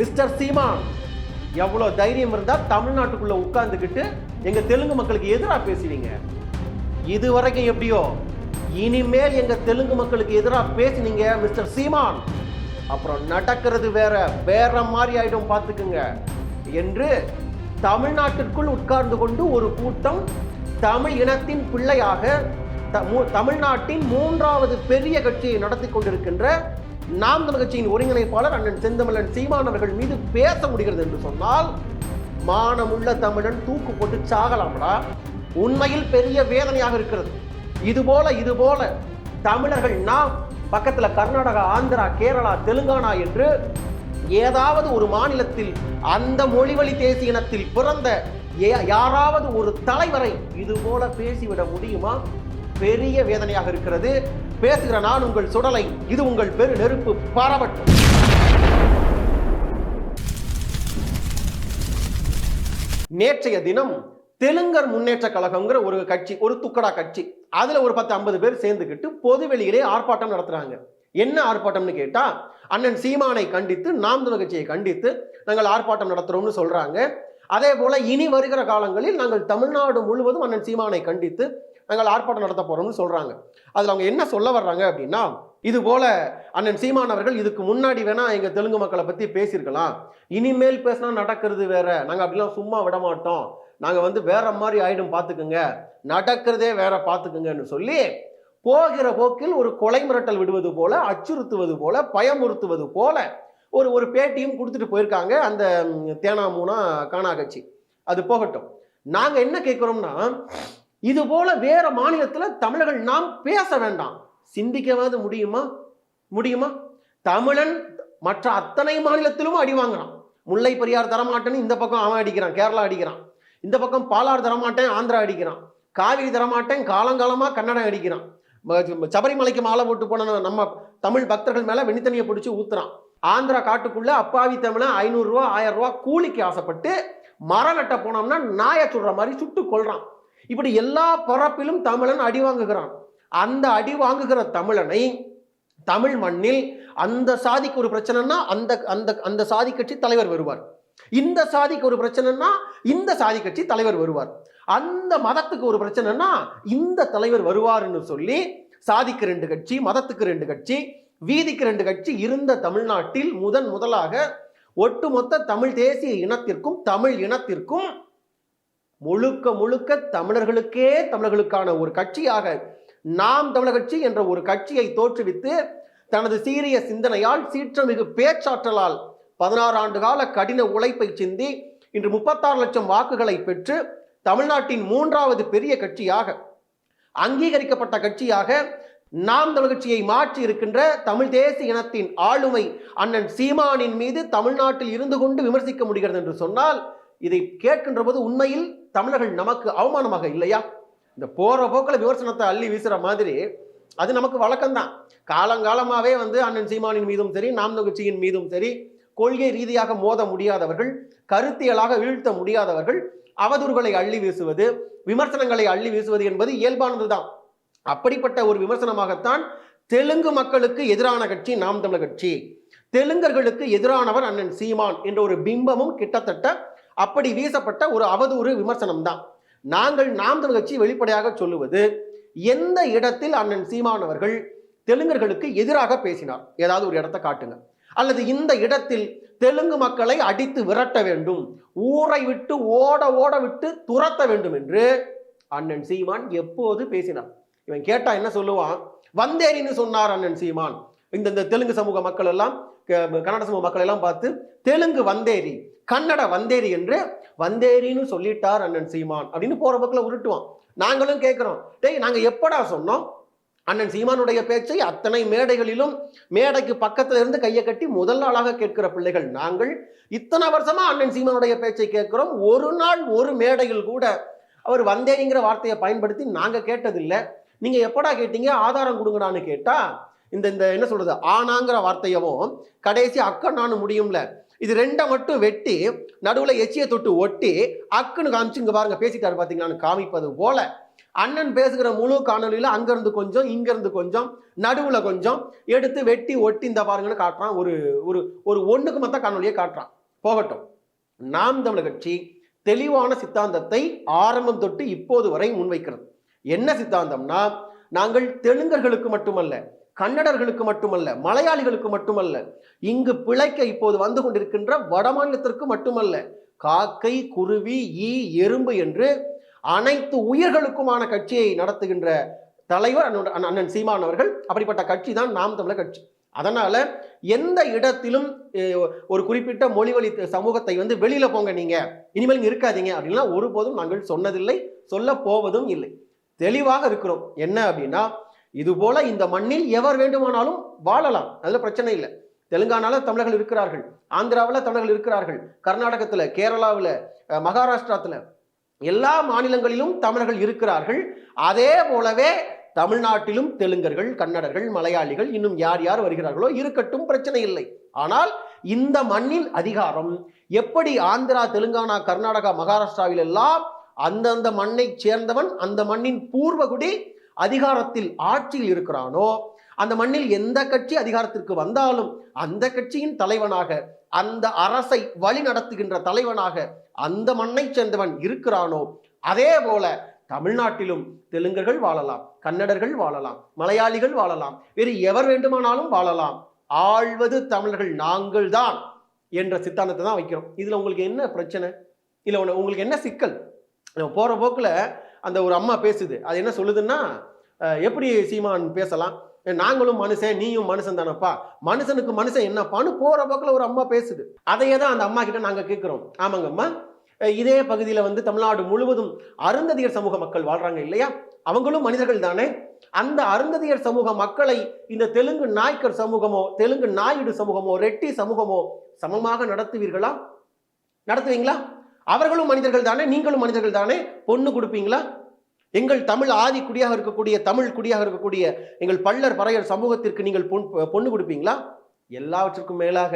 Mister சீமான் எவ்வளோ தைரியம் இருந்தால் தமிழ்நாட்டுக்குள்ளே உட்காந்துக்கிட்டு எங்கள் தெலுங்கு மக்களுக்கு எதிராக பேசுவீங்க? இது வரைக்கும் எப்படியோ இனிமேல் எங்கள் தெலுங்கு மக்களுக்கு எதிராக பேசுனீங்க மிஸ்டர் சீமான். அப்புறம் நடக்கிறது வேற வேற மாதிரி ஆயிடும் பார்த்துக்குங்க. என்று தமிழ்நாட்டிற்குள் உட்கார்ந்து கொண்டு ஒரு கூட்டம் தமிழ் இனத்தின் பிள்ளையாக த- தமிழ்நாட்டின் மூன்றாவது பெரிய கட்சியை நடத்தி கொண்டிருக்கின்ற நாம் தமிழ் கட்சியின் ஒருங்கிணைப்பாளர் அண்ணன் செந்தமிழன் சீமான் அவர்கள் மீது பேச முடிகிறது என்று சொன்னால் மானமுள்ள தமிழன் தூக்கு போட்டு சாகலாம்டா. உண்மையில் பெரிய வேதனையாக இருக்கிறது. இது போல இது போல தமிழர்கள் நாம் பக்கத்தில் கர்நாடகா ஆந்திரா கேரளா தெலுங்கானா என்று ஏதாவது ஒரு மாநிலத்தில் அந்த மொழிவழி தேசிய இனத்தில் பிறந்த யாராவது ஒரு தலைவரை இது போல பேசிவிட முடியுமா? பெரிய வேதனையாக இருக்கிறது. பேசுகிற நான் உங்கள் சுடலை இது உங்கள் பெரு நெருப்பு பரவட்டும். நேற்றைய தினம் தெலுங்கர் முன்னேற்ற கழகம்ங்கிற ஒரு கட்சி ஒரு துக்கடா கட்சி. அதுல ஒரு பத்து ஐம்பது பேர் சேர்ந்துக்கிட்டு பொது வெளியிலே ஆர்ப்பாட்டம் நடத்துறாங்க. என்ன ஆர்ப்பாட்டம்னு கேட்டா அண்ணன் சீமானை கண்டித்து நாம் தமிழ் கட்சியை கண்டித்து நாங்கள் ஆர்ப்பாட்டம் நடத்துறோம்னு சொல்றாங்க. அதே போல இனி வருகிற காலங்களில் நாங்கள் தமிழ்நாடு முழுவதும் அண்ணன் சீமானை கண்டித்து நாங்கள் ஆர்ப்பாட்டம் நடத்த போகிறோம்னு சொல்கிறாங்க அதில் அவங்க என்ன சொல்ல வர்றாங்க அப்படின்னா இது போல அண்ணன் சீமான் அவர்கள் இதுக்கு முன்னாடி வேணா எங்க தெலுங்கு மக்களை பத்தி பேசியிருக்கலாம். இனிமேல் பேசினா நடக்கிறது வேற. நாங்க அப்படிலாம் சும்மா விட மாட்டோம். நாங்க வந்து வேற மாதிரி ஆயிடும் பாத்துக்குங்க. நடக்கிறதே வேற பாத்துக்குங்கன்னு சொல்லி போகிற போக்கில் ஒரு கொலை மிரட்டல் விடுவது போல அச்சுறுத்துவது போல பயமுறுத்துவது போல ஒரு ஒரு பேட்டியும் கொடுத்துட்டு போயிருக்காங்க அந்த தேனா தேனாமூனா காணா கட்சி. அது போகட்டும். நாங்க என்ன கேட்கிறோம்னா இது போல வேற மாநிலத்தில் தமிழர்கள் நாம் பேச வேண்டாம். சிந்திக்கவாது முடியுமா? முடியுமா? தமிழன் மற்ற அத்தனை மாநிலத்திலும் அடி வாங்குறான். முல்லை பெரியார் தரமாட்டேன்னு இந்த பக்கம் அவன் அடிக்கிறான் கேரளா அடிக்கிறான். இந்த பக்கம் பாலாறு தரமாட்டேன் ஆந்திரா அடிக்கிறான். காவிரி தரமாட்டேன் காலங்காலமா கன்னடம் அடிக்கிறான். சபரிமலைக்கு மாலை போட்டு போன நம்ம தமிழ் பக்தர்கள் மேலே வெண்ணித்தண்ணியை பிடிச்சி ஊத்துறான். ஆந்திரா காட்டுக்குள்ள அப்பாவி தமிழன் ஐநூறுரூவா ஆயிரம் ரூபா கூலிக்கு ஆசைப்பட்டு மரம் வெட்ட போனோம்னா நாயை சுடுற மாதிரி சுட்டு கொள்றான் இப்படி எல்லா பரப்பிலும் தமிழன் அடி வாங்குகிறான். அந்த அடி வாங்குகிற தமிழனை தமிழ் மண்ணில் அந்த சாதிக்கு ஒரு பிரச்சனைனா அந்த அந்த அந்த சாதி கட்சி தலைவர் வருவார். இந்த சாதிக்கு ஒரு பிரச்சனைனா இந்த சாதி கட்சி தலைவர் வருவார். அந்த மதத்துக்கு ஒரு பிரச்சனைனா இந்த தலைவர் வருவார்னு சொல்லி சாதிக்கு ரெண்டு கட்சி மதத்துக்கு ரெண்டு கட்சி வீதிக்கு ரெண்டு கட்சி இருந்த தமிழ்நாட்டில் முதன் முதலாக ஒட்டுமொத்த தமிழ் தேசிய இனத்திற்கும் தமிழ் இனத்திற்கும் முழுக்க முழுக்க தமிழர்களுக்கே தமிழர்களுக்கான ஒரு கட்சியாக நாம் தமிழர் கட்சி என்ற ஒரு கட்சியை தோற்றுவித்து தனது சீரிய சிந்தனையால் சீற்றமிகு பேச்சாற்றலால் பதினாறு ஆண்டு கால கடின உழைப்பை சிந்தி இன்று முப்பத்தாறு லட்சம் வாக்குகளை பெற்று தமிழ்நாட்டின் மூன்றாவது பெரிய கட்சியாக அங்கீகரிக்கப்பட்ட கட்சியாக நாம் தமிழ் கட்சியை மாற்றி இருக்கின்ற தமிழ் தேசிய இனத்தின் ஆளுமை அண்ணன் சீமானின் மீது தமிழ்நாட்டில் இருந்து கொண்டு விமர்சிக்க முடிகிறது என்று சொன்னால் இதை கேட்கின்ற போது உண்மையில் தமிழர்கள் நமக்கு அவமானமாக இல்லையா? இந்த போற போக்கில் விமர்சனத்தை அள்ளி வீசுற மாதிரி அது நமக்கு வழக்கம்தான். காலங்காலமாகவே வந்து அண்ணன் சீமானின் மீதும் சரி நாம் கட்சியின் மீதும் சரி கொள்கை ரீதியாக மோத முடியாதவர்கள் கருத்தியலாக வீழ்த்த முடியாதவர்கள் அவதூறுகளை அள்ளி வீசுவது விமர்சனங்களை அள்ளி வீசுவது என்பது இயல்பானதுதான். அப்படிப்பட்ட ஒரு விமர்சனமாகத்தான் தெலுங்கு மக்களுக்கு எதிரான கட்சி நாம் தமிழர் கட்சி. தெலுங்கர்களுக்கு எதிரானவர் அண்ணன் சீமான் என்ற ஒரு பிம்பமும் கிட்டத்தட்ட அப்படி வீசப்பட்ட ஒரு அவதூறு விமர்சனம் தான் நாங்கள் நாம் தமிழ் கட்சி வெளிப்படையாக சொல்லுவது எந்த இடத்தில் அண்ணன் சீமான் அவர்கள் தெலுங்கர்களுக்கு எதிராக பேசினார்? ஏதாவது ஒரு இடத்தை காட்டுங்க. அல்லது இந்த இடத்தில் தெலுங்கு மக்களை அடித்து விரட்ட வேண்டும் ஊரை விட்டு ஓட ஓட விட்டு துரத்த வேண்டும் என்று அண்ணன் சீமான் எப்போது பேசினார்? இவன் கேட்டா என்ன சொல்லுவான்? வந்தேரின்னு சொன்னார் அண்ணன் சீமான். இந்த இந்த தெலுங்கு சமூக மக்கள் எல்லாம் கன்னட சமூக மக்கள் எல்லாம் பார்த்து தெலுங்கு வந்தேரி கன்னட வந்தேரி என்று வந்தேரின்னு சொல்லிட்டார் அண்ணன் சீமான் அப்படின்னு போற பக்கம் உருட்டுவான். நாங்களும் கேட்கிறோம் டேய் நாங்க எப்படா சொன்னோம்? அண்ணன் சீமானுடைய பேச்சை அத்தனை மேடைகளிலும் மேடைக்கு பக்கத்துல இருந்து கையை கட்டி முதல் நாளாக கேட்கிற பிள்ளைகள் நாங்கள். இத்தனை வருஷமா அண்ணன் சீமானுடைய பேச்சை கேட்கிறோம். ஒரு நாள் ஒரு மேடையில் கூட அவர் வந்தேரிங்கிற வார்த்தையை பயன்படுத்தி நாங்க கேட்டதில்லை. நீங்க எப்படா கேட்டீங்க? ஆதாரம் கொடுங்கடான்னு கேட்டா இந்த இந்த என்ன சொல்கிறது ஆனாங்கிற வார்த்தையவும் கடைசி அக்கண்ணான்னு முடியும்ல இது ரெண்டை மட்டும் வெட்டி நடுவில் எச்சியை தொட்டு ஒட்டி அக்குன்னு காமிச்சு இங்கே பாருங்க பேசிட்டாரு பாத்தீங்களான்னு காமிப்பது போல. அண்ணன் பேசுகிற முழு காணொலியில் அங்கேருந்து கொஞ்சம் இங்கேருந்து கொஞ்சம் நடுவில் கொஞ்சம் எடுத்து வெட்டி ஒட்டி இந்த பாருங்கன்னு காட்டுறான். ஒரு ஒரு ஒரு ஒன்றுக்கு மொத்த காணொலியை காட்டுறான். போகட்டும். நாம் தமிழர் கட்சி தெளிவான சித்தாந்தத்தை ஆரம்பம் தொட்டு இப்போது வரை முன்வைக்கிறது. என்ன சித்தாந்தம்னா நாங்கள் தெலுங்கர்களுக்கு மட்டுமல்ல கன்னடர்களுக்கு மட்டுமல்ல மலையாளிகளுக்கு மட்டுமல்ல இங்கு பிழைக்க இப்போது வந்து கொண்டிருக்கின்ற வடமாநிலத்திற்கு மட்டுமல்ல காக்கை குருவி ஈ எறும்பு என்று அனைத்து உயிர்களுக்குமான கட்சியை நடத்துகின்ற தலைவர் அண்ணன் அண்ணன் சீமான் அவர்கள் அப்படிப்பட்ட கட்சி தான் நாம் தமிழர் கட்சி. அதனால எந்த இடத்திலும் ஒரு குறிப்பிட்ட மொழிவழி சமூகத்தை வந்து வெளியில போங்க நீங்க இனிமேல் இங்க இருக்காதீங்க அப்படின்னா ஒருபோதும் நாங்கள் சொன்னதில்லை சொல்ல போவதும் இல்லை. தெளிவாக இருக்கிறோம். என்ன அப்படின்னா இது போல இந்த மண்ணில் எவர் வேண்டுமானாலும் வாழலாம். அதில் பிரச்சனை இல்லை. தெலுங்கானால தமிழர்கள் இருக்கிறார்கள். ஆந்திராவில் தமிழர்கள் இருக்கிறார்கள். கர்நாடகத்தில் கேரளாவில் மகாராஷ்டிராத்தில் எல்லா மாநிலங்களிலும் தமிழர்கள் இருக்கிறார்கள். அதே போலவே தமிழ்நாட்டிலும் தெலுங்கர்கள் கன்னடர்கள் மலையாளிகள் இன்னும் யார் யார் வருகிறார்களோ இருக்கட்டும் பிரச்சனை இல்லை. ஆனால் இந்த மண்ணின் அதிகாரம். எப்படி ஆந்திரா தெலுங்கானா கர்நாடகா மகாராஷ்டிராவில் எல்லாம் அந்தந்த மண்ணை சேர்ந்தவன் அந்த மண்ணின் பூர்வகுடி அதிகாரத்தில் ஆட்சியில் இருக்கிறானோ அந்த மண்ணில் எந்த கட்சி அதிகாரத்திற்கு வந்தாலும் அந்த கட்சியின் தலைவனாக அந்த அரசை வழி நடத்துகின்ற தலைவனாக அந்த மண்ணை சேர்ந்தவன் இருக்கிறானோ அதே போல தமிழ்நாட்டிலும் தெலுங்கர்கள் வாழலாம் கன்னடர்கள் வாழலாம் மலையாளிகள் வாழலாம் வேறு எவர் வேண்டுமானாலும் வாழலாம். ஆழ்வது தமிழர்கள் நாங்கள் தான் என்ற சித்தாந்தத்தை தான் வைக்கிறோம். இதுல உங்களுக்கு என்ன பிரச்சனை? இல்லை உங்களுக்கு என்ன சிக்கல்? நம்ம போற போக்குல அந்த ஒரு அம்மா பேசுது. அது என்ன சொல்லுதுன்னா எப்படி சீமான் பேசலாம்? நாங்களும் மனுஷன் நீயும் மனுஷன் தானப்பா. மனுஷனுக்கு மனுஷன் என்னப்பான்னு போற பக்கத்தில் ஒரு அம்மா பேசுது. அதையே தான் அந்த அம்மா கிட்ட நாங்கள் கேட்குறோம் ஆமாங்கம்மா. இதே பகுதியில் வந்து தமிழ்நாடு முழுவதும் அருந்ததியர் சமூக மக்கள் வாழ்றாங்க இல்லையா? அவங்களும் மனிதர்கள் தானே? அந்த அருந்ததியர் சமூக மக்களை இந்த தெலுங்கு நாய்க்கர் சமூகமோ தெலுங்கு நாயுடு சமூகமோ ரெட்டி சமூகமோ சமமாக நடத்துவீர்களா? நடத்துவீங்களா? அவர்களும் மனிதர்கள் தானே நீங்களும் மனிதர்கள் தானே பொண்ணு கொடுப்பீங்களா? எங்கள் தமிழ் ஆதி குடியாக இருக்கக்கூடிய தமிழ் குடியாக இருக்கக்கூடிய எங்கள் பள்ளர் பறையர் சமூகத்திற்கு நீங்கள் பொன் பொண்ணு கொடுப்பீங்களா? எல்லாவற்றுக்கும் மேலாக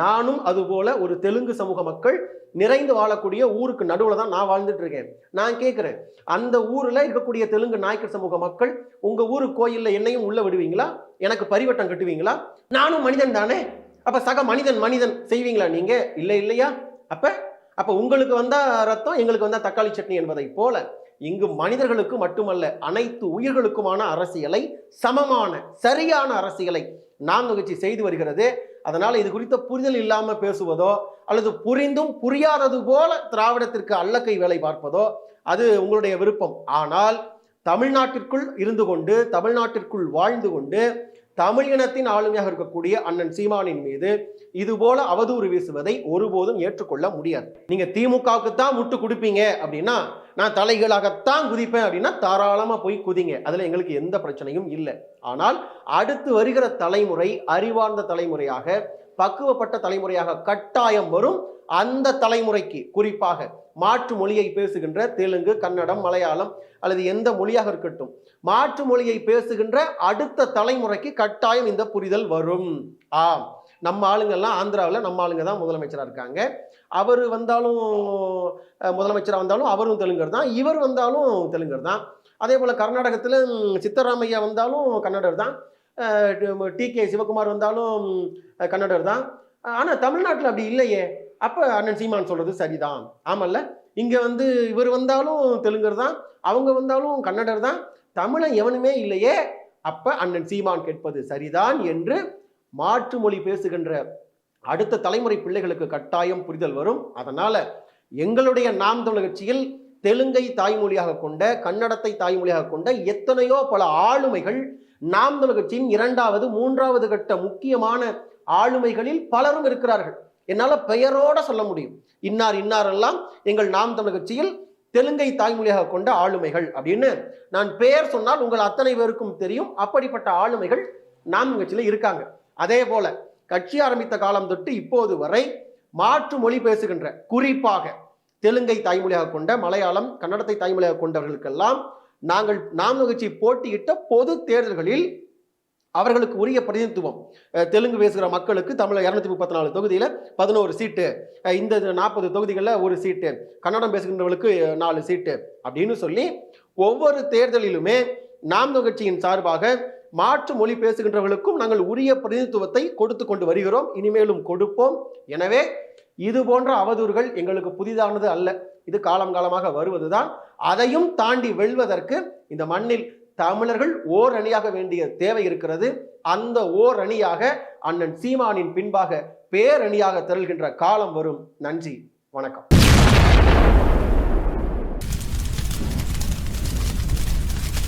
நானும் அதுபோல ஒரு தெலுங்கு சமூக மக்கள் நிறைந்து வாழக்கூடிய ஊருக்கு நடுவில் தான் நான் வாழ்ந்துட்டு இருக்கேன். நான் கேட்குறேன் அந்த ஊரில் இருக்கக்கூடிய தெலுங்கு நாயக்கர் சமூக மக்கள் உங்கள் ஊரு கோயிலில் என்னையும் உள்ள விடுவீங்களா? எனக்கு பரிவட்டம் கட்டுவீங்களா? நானும் மனிதன் தானே அப்போ சக மனிதன் மனிதன் செய்வீங்களா நீங்கள் இல்லை இல்லையா? அப்போ அப்போ உங்களுக்கு வந்தால் ரத்தம் எங்களுக்கு வந்தால் தக்காளி சட்னி என்பதை போல இங்கு மனிதர்களுக்கு மட்டுமல்ல அனைத்து உயிர்களுக்குமான அரசியலை சமமான சரியான அரசியலை நாம் நிகழ்ச்சி செய்து வருகிறது. அதனால் இது குறித்த புரிதல் இல்லாமல் பேசுவதோ அல்லது புரிந்தும் புரியாதது போல திராவிடத்திற்கு அல்லக்கை வேலை பார்ப்பதோ அது உங்களுடைய விருப்பம். ஆனால் தமிழ்நாட்டிற்குள் இருந்து கொண்டு தமிழ்நாட்டிற்குள் வாழ்ந்து கொண்டு தமிழ் இனத்தின் ஆளுமையாக இருக்கக்கூடிய அண்ணன் சீமானின் மீது இது போல அவதூறு வீசுவதை ஒருபோதும் ஏற்றுக்கொள்ள முடியாது. நீங்க திமுகவுக்கு தான் முட்டு கொடுப்பீங்க அப்படின்னா நான் தலைகளாகத்தான் குதிப்பேன் அப்படின்னா தாராளமா போய் குதிங்க. அதுல எங்களுக்கு எந்த பிரச்சனையும் இல்லை. ஆனால் அடுத்து வருகிற தலைமுறை அறிவார்ந்த தலைமுறையாக பக்குவப்பட்ட தலைமுறையாக கட்டாயம் வரும் அந்த தலைமுறைக்கு குறிப்பாக மாற்று மொழியை பேசுகின்ற தெலுங்கு கன்னடம் மலையாளம் அல்லது எந்த மொழியாக இருக்கட்டும் மாற்று மொழியை பேசுகின்ற அடுத்த தலைமுறைக்கு கட்டாயம் இந்த புரிதல் வரும். ஆம். நம்ம ஆளுங்கள்லாம் ஆந்திராவில் நம்ம ஆளுங்க தான் முதலமைச்சராக இருக்காங்க. அவர் வந்தாலும் முதலமைச்சராக வந்தாலும் அவரும் தெலுங்கர் தான். இவர் வந்தாலும் தெலுங்கர் தான். அதே போல் கர்நாடகத்தில் சித்தராமையா வந்தாலும் கன்னடர் தான். டி கே சிவகுமார் வந்தாலும் கன்னடர் தான். ஆனால் தமிழ்நாட்டில் அப்படி இல்லையே. அப்போ அண்ணன் சீமான் சொல்கிறது சரிதான். ஆமல்ல? இங்கே வந்து இவர் வந்தாலும் தெலுங்கர் தான் அவங்க வந்தாலும் கன்னடர் தான் தமிழன் எவனுமே இல்லையே. அப்போ அண்ணன் சீமான் கேட்பது சரிதான் என்று மாற்று மொழி பேசுகின்ற அடுத்த தலைமுறை பிள்ளைகளுக்கு கட்டாயம் புரிதல் வரும். அதனால் எங்களுடைய நாம் தமிழ் கட்சியில் தெலுங்கை தாய்மொழியாக கொண்ட கன்னடத்தை தாய்மொழியாக கொண்ட எத்தனையோ பல ஆளுமைகள் நாம் தமிழ் கட்சியின் இரண்டாவது மூன்றாவது கட்ட முக்கியமான ஆளுமைகளில் பலரும் இருக்கிறார்கள். என்னால் பெயரோட சொல்ல முடியும். இன்னார் இன்னாரெல்லாம் எங்கள் நாம் தமிழ் கட்சியில் தெலுங்கை தாய்மொழியாக கொண்ட ஆளுமைகள் அப்படின்னு நான் பெயர் சொன்னால் உங்கள் அத்தனை பேருக்கும் தெரியும். அப்படிப்பட்ட ஆளுமைகள் நாம் கட்சியில் இருக்காங்க. அதே போல கட்சி ஆரம்பித்த காலம் தொட்டு இப்போது வரை மாற்று மொழி பேசுகின்ற குறிப்பாக தெலுங்கை தாய்மொழியாக கொண்ட மலையாளம் கன்னடத்தை தாய்மொழியாக கொண்டவர்களுக்கெல்லாம் நாங்கள் நாம் நிகழ்ச்சி போட்டியிட்ட பொது தேர்தல்களில் அவர்களுக்கு உரிய பிரதிநிதித்துவம். தெலுங்கு பேசுகிற மக்களுக்கு தமிழ் இரநூத்தி முப்பத்தி நாலு தொகுதியில் பதினோரு சீட்டு. இந்த நாற்பது தொகுதிகளில் ஒரு சீட்டு. கன்னடம் பேசுகின்றவர்களுக்கு நாலு சீட்டு அப்படின்னு சொல்லி ஒவ்வொரு தேர்தலிலுமே நாம் கட்சியின் சார்பாக மாற்று மொழி பேசுகின்றவர்களுக்கும் நாங்கள் உரிய பிரதிநிதித்துவத்தை கொடுத்து கொண்டு வருகிறோம். இனிமேலும் கொடுப்போம். எனவே இது போன்ற அவதூறுகள் எங்களுக்கு புதிதானது அல்ல. இது காலம் காலமாக வருவதுதான். அதையும் தாண்டி வெல்வதற்கு இந்த மண்ணில் தமிழர்கள் ஓர் அணியாக வேண்டிய தேவை இருக்கிறது. அந்த ஓர் அணியாக அண்ணன் சீமானின் பின்பாக பேரணியாக திரள்கின்ற காலம் வரும். நன்றி. வணக்கம்.